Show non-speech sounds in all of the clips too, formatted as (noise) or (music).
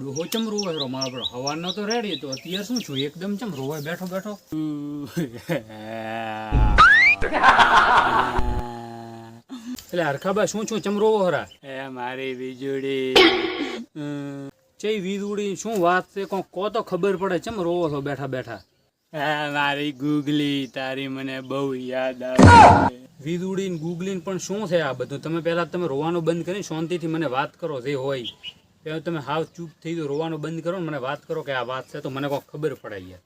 ડોહો ચમ રોવે રો મારો પર હવાનો તો રેડી તો અત્યારે શું છું? એકદમ ચમ રોવે. બેઠો બેઠો. એટલે હરખાબા શું છું? ચમ રોવો હરા? એ મારી વીજળી. ચઈ વીજળી? શું વાત છે? કોક કો તો ખબર પડે. ચમ રોવો છો? બેઠા બેઠા. હા મારી ગુગલી તારી મને બહુ યાદ આવે. વીજ ઉડીને ગુગલીને પણ શું છે આ બધું? તમે પહેલાં તમે રોવાનું બંધ કરીને શાંતિથી મને વાત કરો જે હોય. ત્યારે તમે હાવ ચૂપ થઈ ગયો રોવાનું બંધ કરો મને વાત કરો કે આ વાત છે તો મને કોઈ ખબર પડે યાર.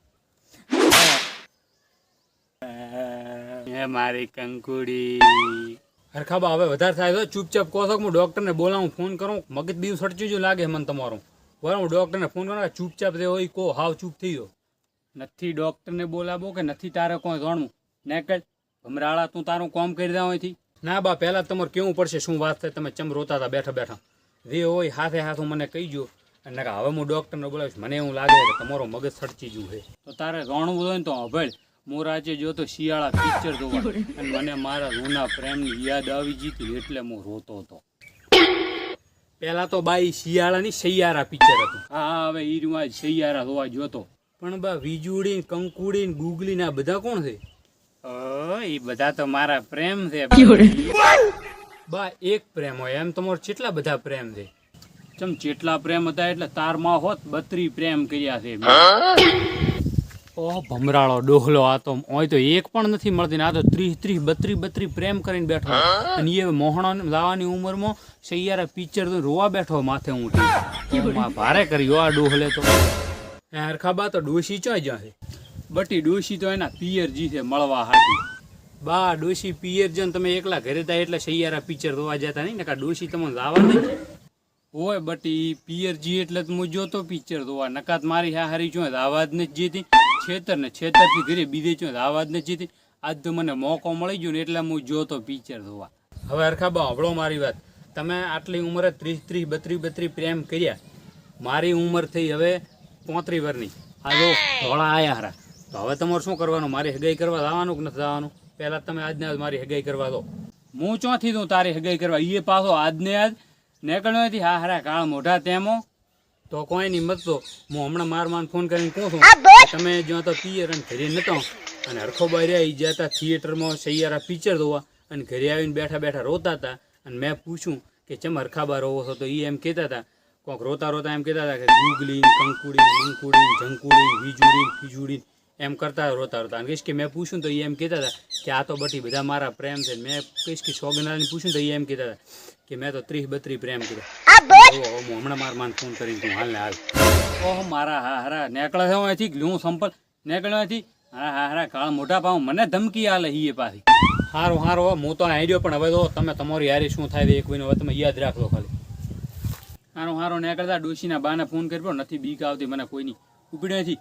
હે. મારી કંકુડી. હરખાબા હવે વધારે થાય તો ચૂપચાપ કહો છો કે હું ડૉક્ટરને બોલાવું ફોન કરું. મગજ બીજું સડચ્યું જ લાગે મને તમારું. બરાબર હું ડૉક્ટરને ફોન કરું ચૂપચાપ જે હોય કહો હાવ ચૂપ થઈ ગયો નથી ડૉક્ટરને બોલાવો કે નથી તારે કોઈ જાણવું? ને કે ભમરાળા તું તારું કામ કરી દે અહીંથી. ના બા પહેલાં તમારે કેવું પડશે શું વાત છે? તમે ચમ રોતા હતા બેઠા બેઠા. જે હોય હાથે હાથું મને કહી કહીજો અને કે હવે હું ડૉક્ટરને બોલાવીશ મને એવું લાગે કે તમારો મગજ સડચી ગયું છે. તો તારે જાણવું હોય ને તો હભળ હું રાજે જોતો શિયાળા પિક્ચર જોવા અને મને મારા જૂના પ્રેમની યાદ આવી જીતી એટલે હું રોતો હતો. પહેલાં તો બાઈ શિયાળાની સૈયારા પિક્ચર હતું. હા હવે ઈરમાં સૈયારા જોવા જોતો પણ બા વીજુડી કંકુડી ને ગુગલી ના બધા કોણ છે? એ બધા તો મારા પ્રેમ છે (laughs) બા એક પ્રેમ હોય. એમ તમારો કેટલા બધા પ્રેમ છે? ચમ જેટલા પ્રેમ હતા એટલે તારમાં હોત બત્રી પ્રેમ કર્યા છે. ઓ ઓહ ભમરાળો ડોહલો આ તો ઓય તો એક પણ નથી મળતી ને આ તો ત્રીસ ત્રીસ બત્રી બત્રી પ્રેમ કરીને બેઠો અને એ મોહણા લાવવાની ઉંમરમાં સૈયારા પિક્ચર તો રોવા બેઠો માથે હું ભારે કર્યો આ ડોહલે તો. એ હરખાબા તો ડોશી ચોય જશે બટી ડોશી તો એના પિયરજી છે મળવા હાટી. બા ડોશી પિયર જન તમે એકલા ઘરે તા એટલે સૈયારા પિક્ચર જોવા જતા નહીં ને કા ડોશી તમને લાવા નહીં ઓય બટી પિયરજી એટલે તો હું જોતો પિક્ચર જોવા. નકાત મારી હા હારી જો આવાજ ને જીતી. છેતર ને છેતરથી ઘરે બીજે જો આવાજ ને જીતી. આજ તો મને મોકો મળી ગયો ને એટલે હું જોતો પિક્ચર જોવા. હવે હરખાબા હવળો મારી વાત. તમે આટલી ઉંમરે ત્રીસ ત્રીસ બત્રીસ બત્રીસ પ્રેમ કર્યા. મારી ઉંમર થઈ હવે પોત્રી વરની. આ જો ધોળા આયા હારા. તો હવે તમારે શું કરવાનું? મારી હગાઈ કરવા જવાનું કે નથી જવાનું પહેલા તમે આજને આજ મારી હગાઈ કરવા દો. હું ચોથી દઉં તારી હગાઈ કરવા? એ પાછો આજને આજ નીકળ્યો નથી? હા હારા કાળ મોઢા તેમો તો કોઈ નહીં મત તો હું હમણાં માર માન ફોન કરીને કહું છું તમે જ્યાં તો પિયર અને ઘરે નતો અને હરખો રહ્યા ઈ જતા થિયેટરમાં સૈયારા પિક્ચર જોવા. અને ઘરે આવીને બેઠા બેઠા રોતા હતા અને મેં પૂછ્યું કે ચમ હરખા બાર હોવો છો? તો એ એમ કહેતા હતા કોક રોતા રોતા એમ કહેતા હતા કે ગુગલી કંકુડી મંકુડી ઝંકુડી વીજુડી ફીજુડી એમ કરતા રોતા રોતા. અને કહીશ કે મેં પૂછ્યું તો એ એમ કહેતા હતા કે આ તો બટી બધા મારા પ્રેમ છે મેં કહીશ કે સોગનારાને પૂછ્યું તો એ એમ કહેતા હતા કે મેં તો ત્રીસ બત્રીસ પ્રેમ કર્યા. જુઓ, હવે હું હમણાં મારા માન ફોન કરીને તું હાલ ને હાલ. ઓહ મારા હા હારા નેકળે છે અહીંથી હું સંપલ નેકળ્યો અહીંથી? હા હા હારા કાળ મોટા પાઉં મને ધમકી આલે હીએ પાછી. સારું હારો હું તો આઈડિયો પણ હવે તો તમે તમારી યારી શું થાય એક મહિનો હવે તમે યાદ રાખજો ખાલી. હારું હારો નીકળતા ડોશીના બાને ફોન કર્યો નથી બીક આવતી મને કોઈની ઉપડ્યો નથી